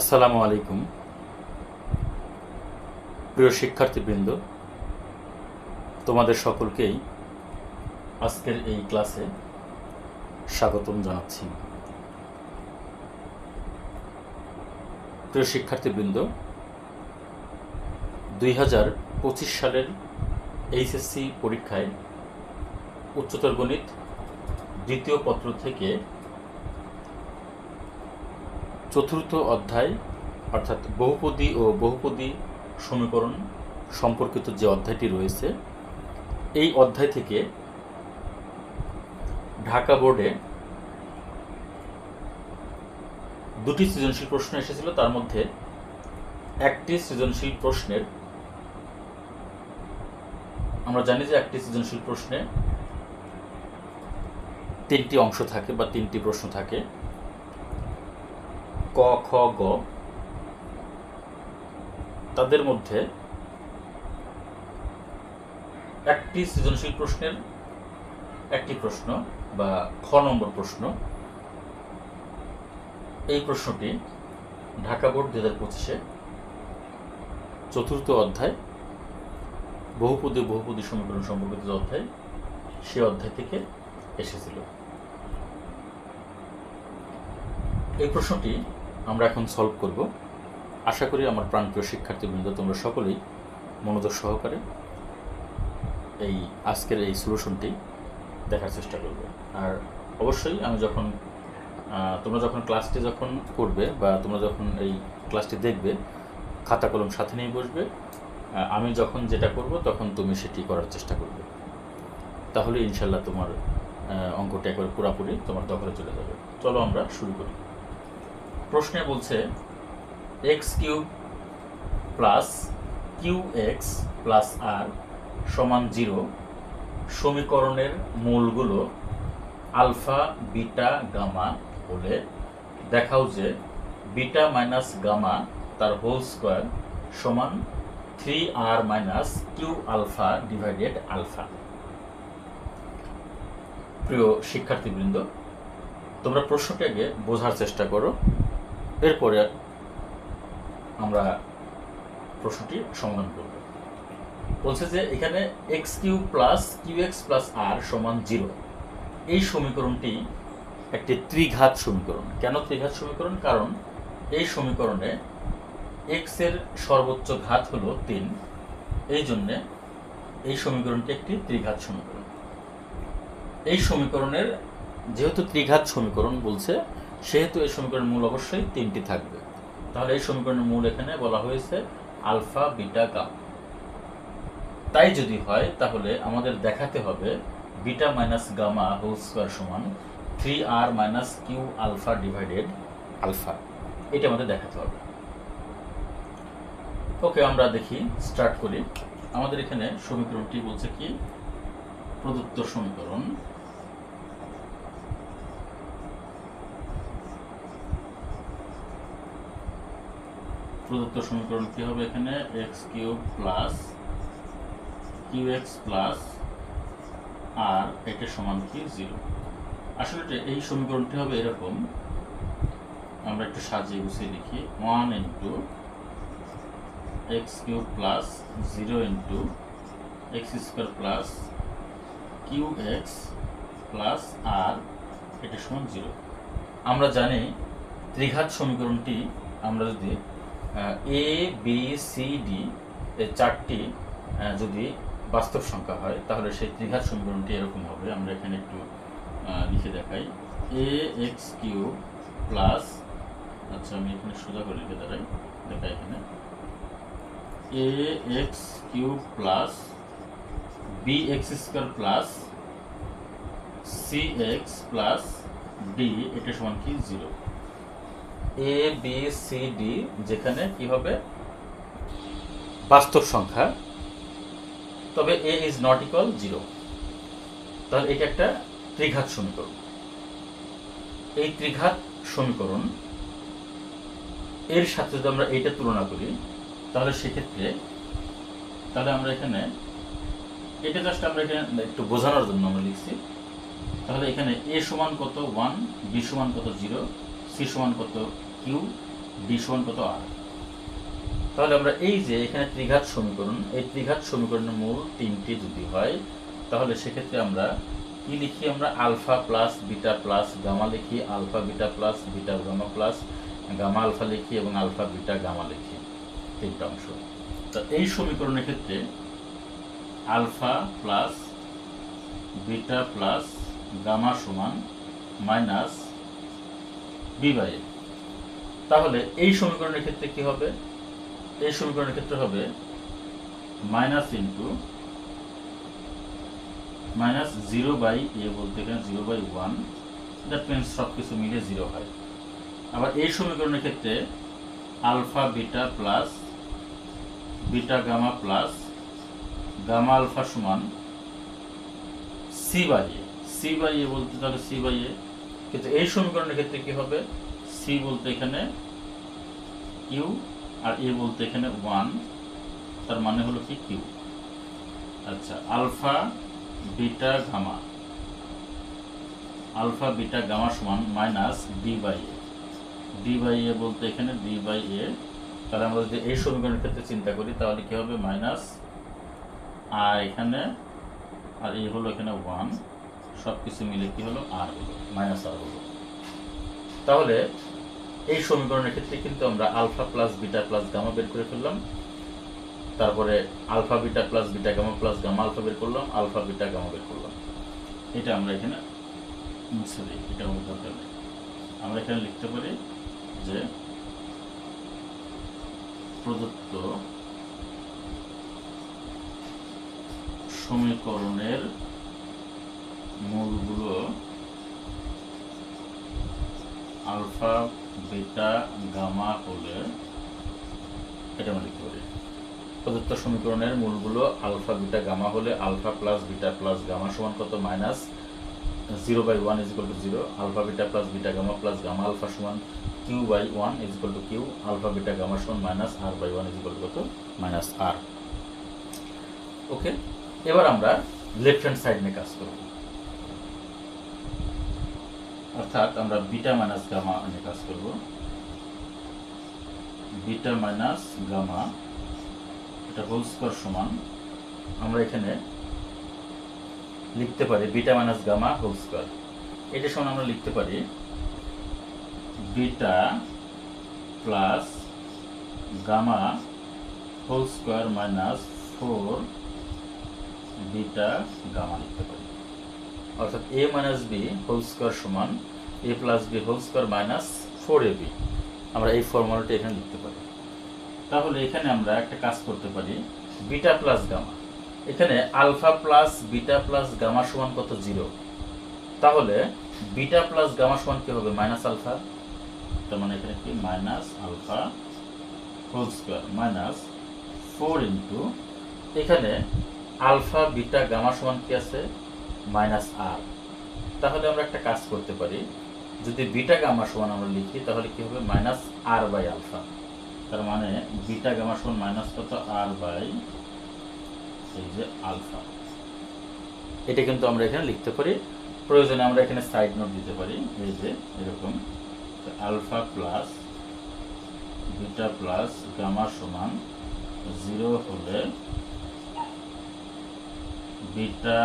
আসসালামু আলাইকুম। প্রিয় শিক্ষার্থীবৃন্দ, তোমাদের সকলকেই আজকের এই ক্লাসে স্বাগতম জানাচ্ছি। প্রিয় শিক্ষার্থীবৃন্দ, দুই হাজার পঁচিশ সালের এইচএসসি পরীক্ষায় উচ্চতর গণিত দ্বিতীয় পত্র থেকে চতুর্থ অধ্যায়, অর্থাৎ বহুপদী ও বহুপদী সমীকরণ সম্পর্কিত যে অধ্যায়টি রয়েছে, এই অধ্যায় থেকে ঢাকা বোর্ডে দুটি সৃজনশীল প্রশ্ন এসেছিল। তার মধ্যে একটি সৃজনশীল প্রশ্নের, আমরা জানি যে একটি সৃজনশীল প্রশ্নে তিনটি অংশ থাকে বা তিনটি প্রশ্ন থাকে। ক, খ, গ। তাদের মধ্যে একটি সৃজনশীল প্রশ্নের একটি প্রশ্ন বা খ নম্বর প্রশ্ন। এই প্রশ্নটি ঢাকা বোর্ড দু হাজার পঁচিশে চতুর্থ অধ্যায়, বহুপদী বহুপদী সমীকরণ সম্পর্কিত অধ্যায়, সে অধ্যায় থেকে এসেছিল। এই প্রশ্নটি আমরা এখন সলভ করব। আশা করি আমার প্রাণপ্রিয় শিক্ষার্থীবৃন্দ, তোমরা সকলেই মনোযোগ সহকারে এই আজকের এই সলিউশনটি দেখার চেষ্টা করবে। আর অবশ্যই আমি যখন তোমরা যখন ক্লাসটি যখন করবে বা তোমরা যখন এই ক্লাসটি দেখবে, খাতা কলম সাথে নিয়ে বসবে আমি যখন যেটা করব তখন তুমি সেটি করার চেষ্টা করবে। তাহলে ইনশাল্লাহ তোমার অঙ্কটা একবার পুরাপুরি তোমার দখলে চলে যাবে। চলো আমরা শুরু করি। প্রশ্নে বলছে X cube plus Q X plus R সমান জিরো সমীকরণের মূলগুলো আলফা, বিটা, গামা হলে দেখাও যে বিটা মাইনাস গামা তার হোল স্কোয়ার সমান three R minus Q alpha divided alpha. প্রিয় শিক্ষার্থীবৃন্দ, তোমরা প্রশ্নটাকে বোঝার চেষ্টা করো। এরপরে আমরা প্রশ্নটি সমাধান করব। বলছে যে এখানে X Q plus Q X plus R সমান জিরো। এই সমীকরণটি একটি ত্রিঘাত সমীকরণ। কেন ত্রিঘাত সমীকরণ? কারণ এই সমীকরণে এক্সের সর্বোচ্চ ঘাত হলো তিন। এই জন্যে এই সমীকরণটি একটি ত্রিঘাত সমীকরণ। এই সমীকরণের যেহেতু ত্রিঘাত সমীকরণ বলছে সেহেতু এই সমীকরণের মূল অবশ্যই তিনটি থাকবে। তাহলে এই সমীকরণের মূল এখানে বলা হয়েছে আলফা বিটা গামা তাই যদি হয় তাহলে আমাদের দেখাতে হবে beta minus gamma whole square সমান three R minus Q alpha divided alpha. এটা আমাদের দেখাতে হবে। ওকে আমরা দেখি স্টার্ট করি। আমাদের এখানে সমীকরণটি বলছে কি? প্রদত্ত সমীকরণ। প্রদত্ত সমীকরণ কি হবে এখানে? X cube plus Q X plus R এটা সমান কি? জিরো আসলে এই সমীকরণটি হবে এরকম। আমরা একটু সাজিয়ে গুছিয়ে লিখি one into X cube plus zero into X square plus Q X plus R এটা সমান জিরো আমরা জানি ত্রিঘাত সমীকরণটি আমরা যদি এ বি সি ডি চারটি যদি বাস্তব সংখ্যা হয়, তাহলে সেই ত্রিঘাত সমীকরণটি এরকম হবে। আমরা এখানে একটু লিখে দেখাই। এ এক্স কিউব প্লাস আচ্ছা আমি এখানে সোজা করে লিখে দাঁড়াই। দেখাই এখানে। A X cube plus B X square plus C X plus D এটা সমান কি? Zero A B C D যেখানে কি হবে? বাস্তব সংখ্যা। তবে A is not equal zero তাহলে এটা একটা ত্রিঘাত সমীকরণ। এই ত্রিঘাত সমীকরণ এর সাথে যদি আমরা এইটা তুলনা করি তাহলে সেক্ষেত্রে তাহলে আমরা এখানে এটা জাস্ট আমরা এখানে একটু বোঝানোর জন্য আমরা লিখছি। তাহলে এখানে এ সমান কত? ওয়ান বি সমান কত? জিরো সি সমান কত? কিউ ডি সমান কত আর? তাহলে আমরা এই যে এখানে ত্রিঘাত সমীকরণ, এই ত্রিঘাত সমীকরণের মূল তিনটি যদি হয়, তাহলে সেক্ষেত্রে আমরা কি লিখি? আমরা alpha plus beta plus gamma লিখি, alpha beta plus beta gamma plus gamma alpha লিখি এবং আলফা বিটা গামা লিখি তিনটা অংশ। তো এই সমীকরণের ক্ষেত্রে alpha plus beta plus gamma সমান মাইনাস বি। তাহলে এই সমীকরণের ক্ষেত্রে কি হবে? এই সমীকরণের ক্ষেত্রে হবে minus into minus zero by A বলতে এখানে zero by one that means সব কিছু মিলে জিরো হয়। আবার এই সমীকরণের ক্ষেত্রে alpha beta plus beta gamma plus gamma alpha সমান C by A C by A বলতে তাহলে সি বাই এ কিন্তু এই সমীকরণের ক্ষেত্রে কি হবে? সি বলতে এখানে কিউ আর এ বলতে এখানে ওয়ান, তার মানে হলো কি কিউ। আচ্ছা alpha, beta, gamma. Alpha, beta, gamma সমান minus D by A. D by A বলতে এখানে ডি বাই এ। তাহলে আমরা যদি এই সমীকরণের ক্ষেত্রে চিন্তা করি, তাহলে কি হবে? মাইনাস আর এখানে আর এই হলো এখানে ওয়ান। সব কিছু মিলে কি হলো? আর হলো, মাইনাস আর হলো। তাহলে এই সমীকরণের ক্ষেত্রে কিন্তু আমরা alpha plus beta plus gamma বের করে ফেললাম। তারপরে alpha beta plus beta gamma plus gamma alpha বের করলাম, আলফা বিটা গামা বের করলাম। এটা আমরা এখানে মুছে দিই এটা দরকার নেই। আমরা এখানে লিখতে পারি যে প্রদত্ত সমীকরণের মূলগুলো আলফা, বিটা, গামা হলে এটা আমরা লিখতে পারি। প্রদত্ত সমীকরণের মূলগুলো আলফা, বিটা, গামা হলে alpha plus beta plus gamma সমান কত? Minus zero by one is equal to zero. Alpha, beta plus beta, gamma plus gamma alpha সমান Q by one is equal to Q. Alpha, beta, gamma সমান minus R by one is equal to কত? Minus R. ওকে? এবার আমরা left hand side নিয়ে কাজ করব। অর্থাৎ আমরা বিটা মাইনাস গামা নিয়ে কাজ করব। বিটা মাইনাস গামা, এটা হোল স্কোয়ার সমান। আমরা এখানে লিখতে পারি beta minus gamma whole square. এটা সমান আমরা লিখতে পারি beta plus gamma whole square minus four beta gamma লিখতে পারি। অর্থাৎ A minus B whole square সমান A plus B whole square minus four A B. আমরা এই ফর্মুলাটা এখানে লিখতে পারি। তাহলে এখানে আমরা একটা কাজ করতে পারি। Beta plus gamma. এখানে alpha plus beta plus gamma সমান কত? জিরো। তাহলে বিটা প্লাস গামা সমান কি হবে? Minus alpha. তার মানে এখানে কি? Minus alpha whole square minus four into. এখানে আলফা বিটা গামা সমান কি আছে? মাইনাস আর তাহলে আমরা একটা কাজ করতে পারি। যদি বিটা গামা সমান আমরা লিখি, তাহলে কি হবে? মাইনাস আর বাই আলফা তার মানে বিটা গামা সমান মাইনাস কত? আর বাই এই যে আলফা এটা কিন্তু আমরা এখানে লিখতে পারি। প্রয়োজনে আমরা এখানে সাইড নোট দিতে পারি। এই যে এরকম। Alpha plus beta plus gamma সমান জিরো হলে বিটা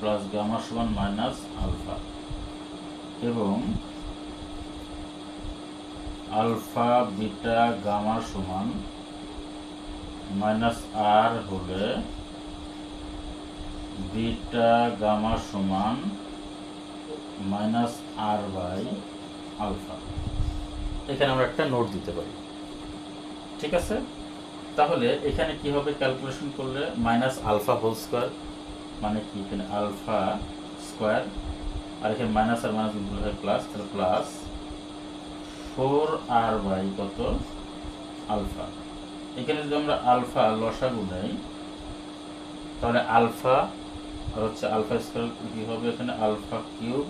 প্লাস গামা সমান মাইনাস আলফা। এবং আলফা, বিটা, গামা সমান মাইনাস আর হলে বিটা, গামা সমান মাইনাস আর বাই আলফা। এখানে আমরা একটা নোট দিতে পারি। ঠিক আছে? তাহলে এখানে কি হবে? ক্যালকুলেশন করলে মাইনাস আলফা হোল স্কোয়ার। মানে কি? এখানে আলফা স্কোয়ার, আর এখানে মাইনাস আর মাইনাস গুণ হয় প্লাস তাহলে প্লাস ফোর আর বাই কত? আলফা। এখানে যদি আমরা আলফা লসাগু নেই তাহলে আলফা, আর হচ্ছে আলফা স্কোয়ার কি হবে এখানে? আলফা কিউব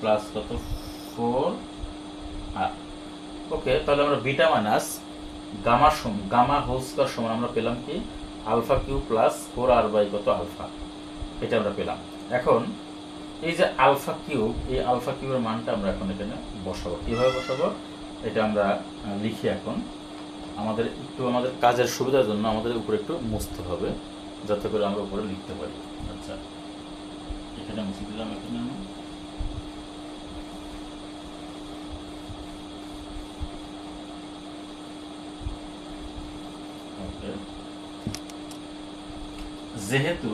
প্লাস কত? ফোর আর ওকে তাহলে আমরা বিটা মাইনাস গামা সম, গামা হোল স্কোয়ার সমান আমরা পেলাম কি? Alpha Q plus four R by কত আলফা? এটা আমরা পেলাম। এখন এই যে আলফা কিউব, এই আলফা কিউবের মানটা আমরা এখন এখানে বসাবো। কীভাবে বসাবো? এটা আমরা লিখি এখন। আমাদের একটু আমাদের কাজের সুবিধার জন্য আমাদের উপরে একটু মুছতে হবে, যাতে করে আমরা উপরে লিখতে পারি। আচ্ছা। এখানে মুছে দিলাম এখানে আমি। ওকে যেহেতু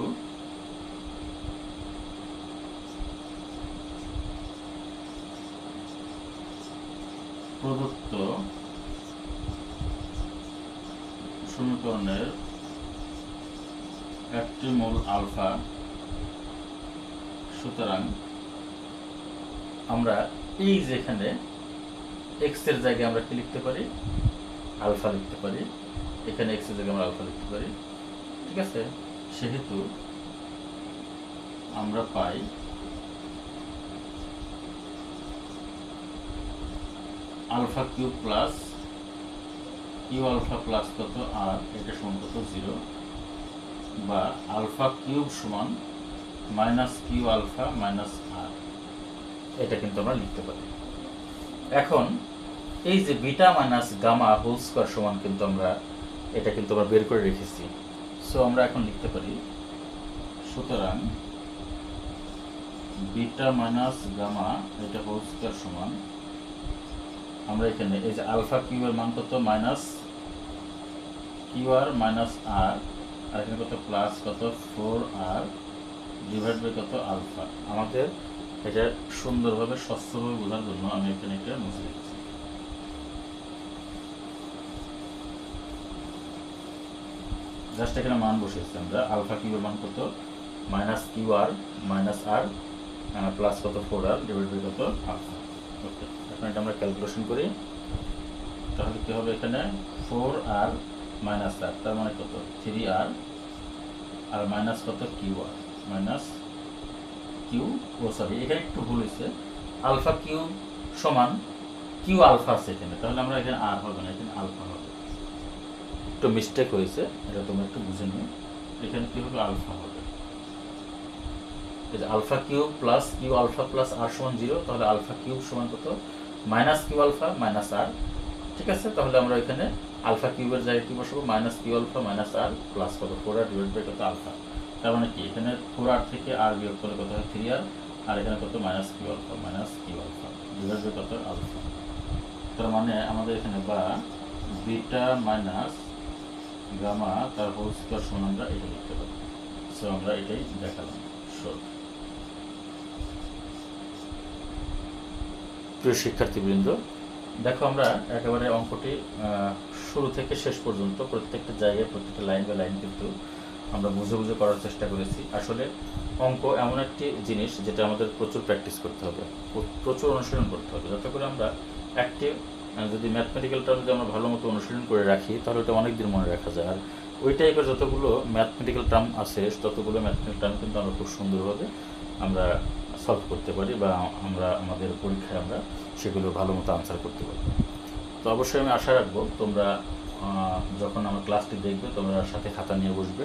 প্রদত্ত সমীকরণের একটি মূল আলফা, সুতরাং আমরা এই যেখানে এক্সের জায়গায় আমরা কি লিখতে পারি? আলফা লিখতে পারি। এখানে এক্সের জায়গায় আমরা আলফা লিখতে পারি। ঠিক আছে? সেহেতু আমরা পাই alpha cube plus Q alpha plus কত আর? এটা সমান কত? জিরো। বা আলফা কিউব সমান minus Q alpha minus R. এটা কিন্তু আমরা লিখতে পারি। এখন এই যে beta minus gamma whole square সমান কিন্তু আমরা, এটা কিন্তু আমরা বের করে রেখেছি। সো আমরা এখন লিখতে পারি, সুতরাং বিটা মাইনাস গামা, এটা হোল সমান। আমরা এখানে, এই যে আলফা কিউবের মান কত? Minus Q R minus R আর এখানে কত? প্লাস কত? ফোর আর ডিভাইড বাই কত? আলফা। আমাদের এটা সুন্দরভাবে স্বচ্ছভাবে বোঝার জন্য আমি এখানে এটা মুছে দিচ্ছি জাস্ট এখানে মান বসিয়েছি আমরা। আলফা কিউবের মান কত? Minus Q R, minus R plus কত? ফোর আর ডিভাইড বাই কত? আলফা। ওকে এখন এটা আমরা ক্যালকুলেশন করি। তাহলে কি হবে এখানে? ফোর আর মাইনাস আর, তার মানে কত? থ্রি আর আর মাইনাস কত? কিউ আর মাইনাস কিউ, ও সরি এখানে একটু ভুল হয়েছে। আলফা কিউ সমান কিউ আলফা আছে এখানে। তাহলে আমরা এখানে আর হবে না, এখানে আলফা হবে। একটু মিস্টেক হয়েছে, এটা তোমরা একটু বুঝে নিও। এখানে কি হবে? আলফা হবে। Alpha cube plus Q alpha plus R সমান জিরো তাহলে আলফা কিউব সমান কত? Minus Q alpha minus R ঠিক আছে? তাহলে আমরা এখানে আলফা কিউবের জায়গায় কি বসাবো? Minus Q alpha minus R plus কত? ফোর আর ডিভাইড বাই কত? আলফা তার মানে কি? এখানে ফোর আর থেকে আর বিয়োগ করলে কত হয়? থ্রি আর আর এখানে কত? Minus Q alpha minus Q alpha divide by কত? আলফা তার মানে আমাদের এখানে বা বিটা মাইনাস গামা তার হোল স্কোয়ার সমান আমরা এটা লিখতে পারি। সো আমরা এটাই দেখালাম। শোধ প্রিয় শিক্ষার্থীবৃন্দ, দেখো আমরা একেবারে অঙ্কটি শুরু থেকে শেষ পর্যন্ত প্রত্যেকটা জায়গায়, প্রত্যেকটা লাইন বা লাইন কিন্তু আমরা বুঝে বুঝে করার চেষ্টা করেছি। আসলে অঙ্ক এমন একটি জিনিস যেটা আমাদের প্রচুর প্র্যাকটিস করতে হবে, প্রচুর অনুশীলন করতে হবে। যাতে করে আমরা একটি যদি ম্যাথমেটিক্যাল টার্ম যদি আমরা ভালো মতো অনুশীলন করে রাখি, তাহলে ওটা অনেক দিন মনে রাখা যায়। আর ওই টাইপের যতগুলো ম্যাথমেটিক্যাল টার্ম আছে, ততগুলো ম্যাথমেটিক্যাল টার্ম কিন্তু আমরা খুব সুন্দরভাবে আমরা সলভ করতে পারি বা আমরা আমাদের পরীক্ষায় আমরা সেগুলো ভালো মতো আনসার করতে পারি। তো অবশ্যই আমি আশা রাখব তোমরা যখন আমার ক্লাসটি দেখবে, তোমরা সাথে খাতা নিয়ে বসবে।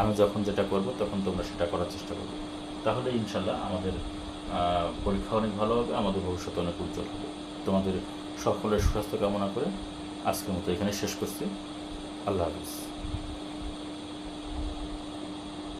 আমি যখন যেটা করব, তখন তোমরা সেটা করার চেষ্টা করবে। তাহলে ইনশাল্লাহ আমাদের পরীক্ষা অনেক ভালো হবে, আমাদের ভবিষ্যৎ অনেক উজ্জ্বল হবে। তোমাদের সকলের সুস্বাস্থ্য কামনা করে আজকের মতো এখানে শেষ করছি। আল্লাহ হাফিজ।